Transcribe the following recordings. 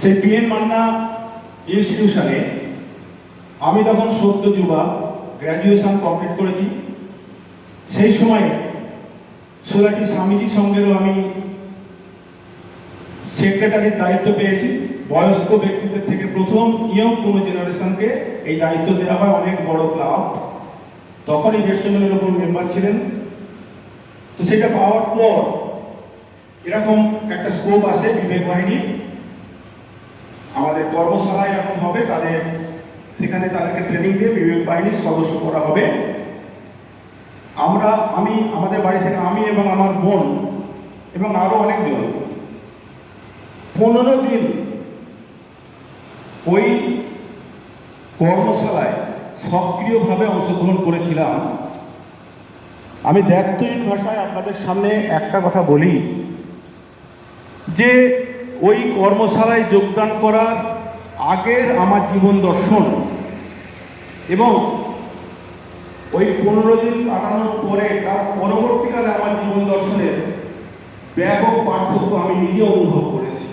সেই পিএন মান্না ইনস্টিটিউশনে আমি তখন সদ্য যুবা গ্র্যাজুয়েশন কমপ্লিট করেছি, সেই সময় সোলাটি স্বামীজির সঙ্গেও আমি সেক্রেটারির দায়িত্ব পেয়েছি। বয়স্ক ব্যক্তিদের থেকে প্রথম ইয়ং কোনো জেনারেশনকে এই দায়িত্ব দেওয়া হয়, অনেক বড় ক্লাব। তখনই দেড়শো জনের ওপর মেম্বার ছিলেন। তো সেটা পাওয়ার পর এরকম একটা স্কোপ আসে বিবেক বাহিনী আমাদের কর্মশালা এরকম হবে, তাদের, সেখানে তাদেরকে ট্রেনিং দিয়ে বিবেক বাহিনীর সদস্য করা হবে। আমরা, আমি, আমাদের বাড়ি থেকে আমি এবং আমার বোন এবং আরও অনেকজন পনেরো দিন ওই কর্মশালায় সক্রিয়ভাবে অংশগ্রহণ করেছিলাম। আমি দ্ব্যর্থহীন ভাষায় আপনাদের সামনে একটা কথা বলি, যে ওই কর্মশালায় যোগদান করার আগের আমার জীবন দর্শন। এবং ওই পনেরো দিন কাটানোর পরে তার পরবর্তীকালে আমার জীবন দর্শনের ব্যাপক পার্থক্য আমি নিজে অনুভব করেছি।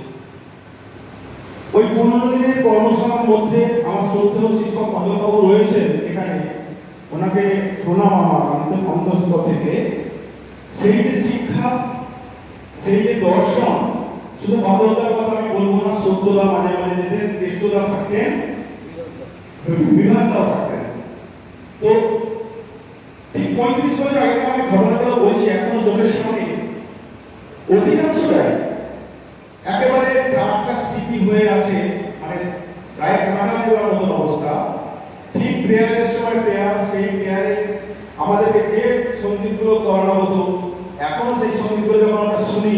ওই পনেরো দিনের কর্মশালার মধ্যে আমার শ্রদ্ধেয় শিক্ষক মাধববাবু রয়েছেন এখানে। ওনাকে প্রণাম আমার অন্ত- অন্তঃস্থল থেকে। সেই যে শিক্ষা, সেই যে দর্শন শুধু বাদলদার কথা আমি বলব না সত্যদা মাঝে মাঝে যেতেন কেষ্টদা থাকতেন বিভাসদাও থাকতেন তো ঠিক পঁয়ত্রিশ বছর আগে আমি ঘটনাগুলো বলছি, এখনও জলের সামনে। অধিকাংশরাই একেবারে টাটকা স্মৃতি হয়ে আছে মানে প্রায় কাটা দেওয়ার মতন অবস্থা। ঠিক প্রেয়ারের সময় প্রেয়ার সেই প্রেয়ারে আমাদেরকে যে সঙ্গীতগুলো করানো হতো, এখনও সেই সঙ্গীতগুলো যখন আমরা শুনি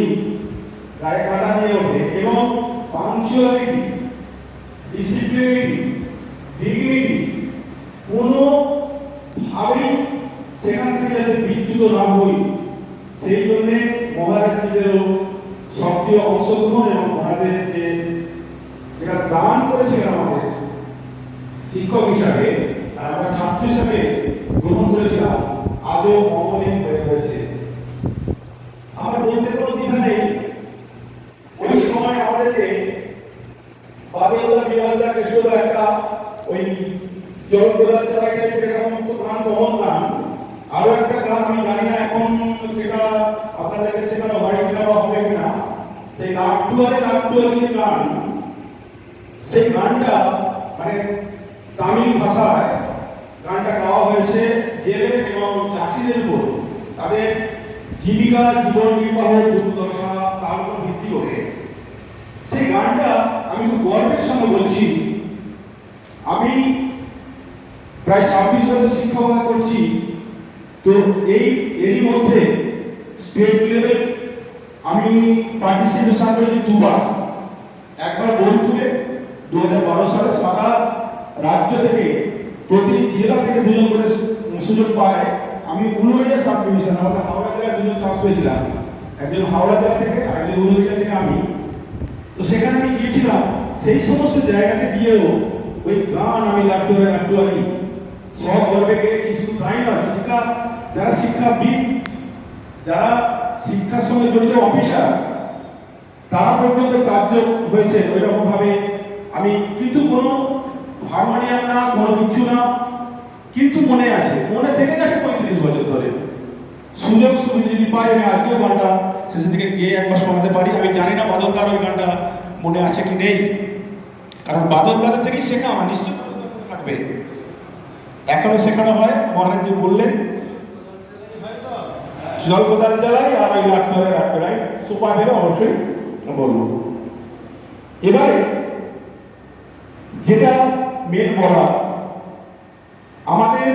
গায়ে কাটা পাংচুয়ালিটি ডিসিপ্লিনিটি ডিগনিটি কোনো সেখান থেকে যাতে বিচ্যুত না হই, সেই জন্য মহারাজীদেরও সক্রিয় অংশগ্রহণ এবং ওনাদের যে যেটা দান করেছিলেন আমাদের শিক্ষক হিসাবে আমরা ছাত্র হিসাবে গ্রহণ করেছিলাম, আদৌ অমলিন হয়ে হয়েছে আমার বলতে কোনো দ্বিধা নেই ওই সময় আমাদেরকে বাদলদা বিরাজদা কৃষ্ণদা একটা ওই জল গোলার চালা এরকম তো গান কমন গান আরও একটা গান আমি জানি না এখন সেটা আপনাদেরকে শেখানো হয় কিনা বা হবে কিনা। সেই নাট্টুয়ারে নাট্টুয়ারি যে গান, সেই গানটা মানে তামিল ভাষায় গানটা গাওয়া হয়েছে জেলে এবং চাষিদের উপর। তাদের জীবিকা জীবন নির্বাহ দুর্দশা, তার উপর ভিত্তি করে। সেই গানটা আমি গর্বের সঙ্গে বলছি। আমি প্রায় ছাব্বিশ বছর শিক্ষকতা করছি। তো এই, এরই মধ্যে স্টেট লেভেল আমি পার্টিসিপেশন করেছি দুবার। একবার বোলপুরে দু হাজার বারো সালে সারা রাজ্য থেকে প্রতি জেলা থেকে দুজন করে সুযোগ পায়। আমি উলুবেড়িয়া সাব ডিভিশন আমাদের হাওড়া জেলায় দুজন চান্স পেয়েছিলাম একজন হাওড়া জেলা থেকে আর একজন উলুবেড়িয়া থেকে আমি। তো সেখানে আমি গিয়েছিলাম। সেই সমস্ত জায়গাতে গিয়েও ওই গান আমি লাটুয়ারি লাটুয়ারি সব গর্বে শুধু তাই না শিক্ষা, যারা শিক্ষাবিদ, যারা শিক্ষার সঙ্গে জড়িত অফিসার, তারা পর্যন্ত কার্য হয়েছে ওই ভাবে আমি কিন্তু কোনো হারমোনিয়াম না, কোনো কিছু না, কিন্তু মনে আছে, মনে থেকে গেছে পঁয়ত্রিশ বছর ধরে। সুযোগ সুবিধা যদি পাই আমি আজকেও গানটা শেষের দিকে গিয়ে একবার শোনাতে পারি। আমি জানি না বাদলদার ওই গানটা মনে আছে কি নেই। কারণ বাদলদারের থেকেই শেখা আমার নিশ্চয় থাকবে। এখনও শেখানো হয়। মহারাজজি বললেন জল কোদাল জ্বালাই আর ওই লাট্টরে লাট্টরাই সোপা ফেলে অবশ্যই বলব। এবারে যেটা মেন বলা, আমাদের